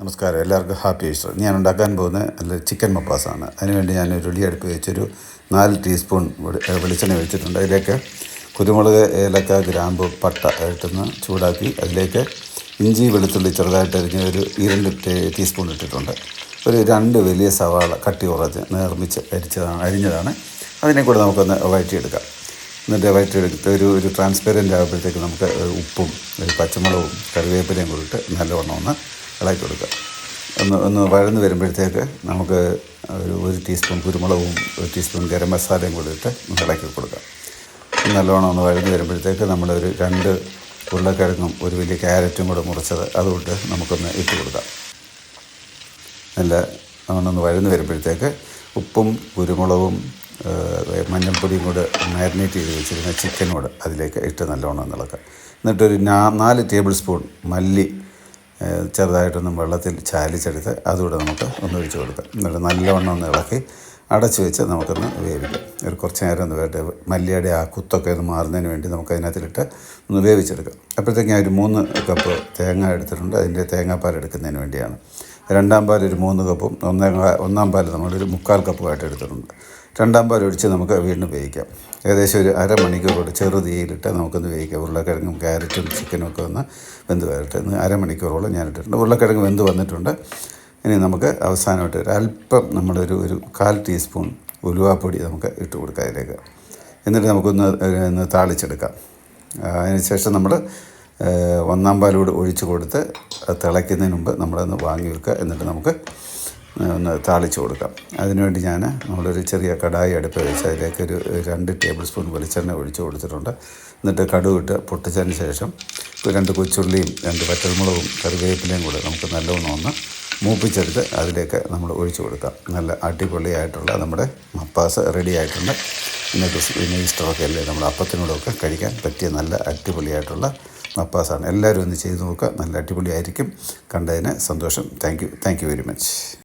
നമസ്കാരം. എല്ലാവർക്കും happy Easter. ഞാൻ ഉണ്ടാക്കാൻ പോകുന്ന നല്ല ചിക്കൻ മപ്പാസാണ്. അതിനുവേണ്ടി ഞാൻ ഒരു ഉള്ളി അടുപ്പ് വെച്ചൊരു നാല് ടീസ്പൂൺ വെളിച്ചെണ്ണ വെച്ചിട്ടുണ്ട് അതിലേക്ക് കുരുമുളക് ഏലക്ക ഗ്രാമ്പ് പട്ട ഇട്ടുന്ന ചൂടാക്കി അതിലേക്ക് ഇഞ്ചി വെളുത്തുള്ളി ചെറുതായിട്ട് അരിഞ്ഞ് ഒരു ഇരണ്ട് ടീസ്പൂൺ ഇട്ടിട്ടുണ്ട്. ഒരു രണ്ട് വലിയ സവാള കട്ടി കുറച്ച് നിർമ്മിച്ച് അരിച്ചതാണ് അരിഞ്ഞതാണ്. അതിനെ കൂടെ നമുക്കൊന്ന് വഴറ്റിയെടുക്കാം. എന്നിട്ട് വഴറ്റിയെടുത്ത് ഒരു ഒരു ട്രാൻസ്പെറന്റ് ആകുമ്പോഴത്തേക്ക് നമുക്ക് ഉപ്പും ഒരു പച്ചമുളകും കറിവേപ്പിലയും കൂടിയിട്ട് നല്ലവണ്ണം ഒന്ന് ഇളക്കി കൊടുക്കുക. ഒന്ന് ഒന്ന് വഴന്ന് വരുമ്പോഴത്തേക്ക് നമുക്ക് ഒരു ഒരു ടീസ്പൂൺ കുരുമുളകും ഒരു ടീസ്പൂൺ ഗരം മസാലയും കൂടി ഇട്ട് ഒന്ന് ഇളക്കി കൊടുക്കാം നല്ലോണം ഒന്ന് വഴന്ന് വരുമ്പോഴത്തേക്ക് നമ്മളൊരു രണ്ട് ഉരുളക്കിഴങ്ങും ഒരു വലിയ ക്യാരറ്റും കൂടെ മുറിച്ചത് അതുകൊണ്ട് നമുക്കൊന്ന് ഇട്ട് കൊടുക്കാം. നല്ല ഒന്ന് വഴന്ന് വരുമ്പോഴത്തേക്ക് ഉപ്പും കുരുമുളകും മഞ്ഞൾപ്പൊടിയും കൂടെ മാരിനേറ്റ് ചെയ്ത് വെച്ചിരുന്ന ചിക്കനും കൂടെ അതിലേക്ക് ഇട്ട് നല്ലോണം ഇളക്കുക. എന്നിട്ടൊരു നാല് ടേബിൾ സ്പൂൺ മല്ലി ചെറുതായിട്ടൊന്ന് വെള്ളത്തിൽ ചാലിച്ചെടുത്ത് അതുകൂടെ നമുക്ക് ഒന്ന് ഒഴിച്ച് കൊടുക്കാം. എന്നിട്ട് നല്ലവണ്ണം ഒന്ന് ഇളക്കി അടച്ച് വെച്ച് നമുക്കൊന്ന് വേവിക്കാം. ഒരു കുറച്ച് നേരം ഒന്ന് വേണ്ട മല്ലിയുടെ ആ കുത്തൊക്കെ ഒന്ന് മാറുന്നതിന് വേണ്ടി നമുക്ക് അതിനകത്തിലിട്ട് ഒന്ന് വേവിച്ചെടുക്കാം. അപ്പോഴത്തേക്ക് ഒരു മൂന്ന് കപ്പ് തേങ്ങ എടുത്തിട്ടുണ്ട്. അതിന്റെ തേങ്ങാപ്പാൽ എടുക്കുന്നതിന് വേണ്ടിയാണ്. രണ്ടാം പാൽ ഒരു മൂന്ന് കപ്പും ഒന്നേ ഒന്നാം പാൽ നമ്മളൊരു മുക്കാൽ കപ്പുമായിട്ട് എടുത്തിട്ടുണ്ട്. രണ്ടാം പാൽ ഒഴിച്ച് നമുക്ക് വീണ്ടും വേവിക്കാം. ഏകദേശം ഒരു അരമണിക്കൂറോട് ചെറു തീയിലിട്ട് നമുക്കൊന്ന് വേവിക്കാം. ഉരുളക്കിഴങ്ങും ക്യാരറ്റും ചിക്കനും ഒക്കെ ഒന്ന് വെന്ത് വരട്ടെ. അരമണിക്കൂറോളം ഞാൻ ഇട്ടിട്ടുണ്ട് ഉരുളക്കിഴങ്ങ് വെന്ത് വന്നിട്ടുണ്ട്. ഇനി നമുക്ക് അവസാനമായിട്ട് ഒരു അല്പം നമ്മളൊരു ഒരു കാൽ ടീസ്പൂൺ ഉലുവാപ്പൊടി നമുക്ക് ഇട്ട് കൊടുക്കാം അതിലേക്ക്. എന്നിട്ട് നമുക്കൊന്ന് ഒന്ന് താളിച്ചെടുക്കാം. അതിനുശേഷം നമ്മൾ ഒന്നാം പാലൂടെ ഒഴിച്ച് കൊടുത്ത് തിളയ്ക്കുന്നതിന് മുമ്പ് നമ്മളൊന്ന് വാങ്ങി വെക്കുക. എന്നിട്ട് നമുക്ക് ഒന്ന് താളിച്ച് കൊടുക്കാം. അതിനുവേണ്ടി ഞാൻ നമ്മളൊരു ചെറിയ കടായി അടുപ്പ് വെച്ച് അതിലേക്ക് ഒരു രണ്ട് ടേബിൾ സ്പൂൺ വെളിച്ചെണ്ണ ഒഴിച്ച് കൊടുത്തിട്ടുണ്ട്. എന്നിട്ട് കടുക് ഇട്ട് പൊട്ടിച്ചതിന് ശേഷം രണ്ട് കൊച്ചുള്ളിയും രണ്ട് വറ്റൽമുളകും കറിവേപ്പിലയും കൂടെ നമുക്ക് നല്ലവണ്ണം ഒന്ന് മൂപ്പിച്ചെടുത്ത് അതിലേക്ക് നമ്മൾ ഒഴിച്ചു കൊടുക്കാം. നല്ല അടിപൊളിയായിട്ടുള്ള നമ്മുടെ മപ്പാസ് റെഡി ആയിട്ടുണ്ട്. പിന്നെ പിന്നെ ഈസ്റ്ററൊക്കെ അല്ലേ നമ്മൾ അപ്പത്തിനോടൊക്കെ കഴിക്കാൻ പറ്റിയ നല്ല അടിപൊളിയായിട്ടുള്ള മപ്പാസാണ്. എല്ലാവരും ഒന്ന് ചെയ്ത് നോക്കുക. നല്ല അടിപൊളിയായിരിക്കും. കണ്ടതിന് സന്തോഷം. Thank you. Thank you very much.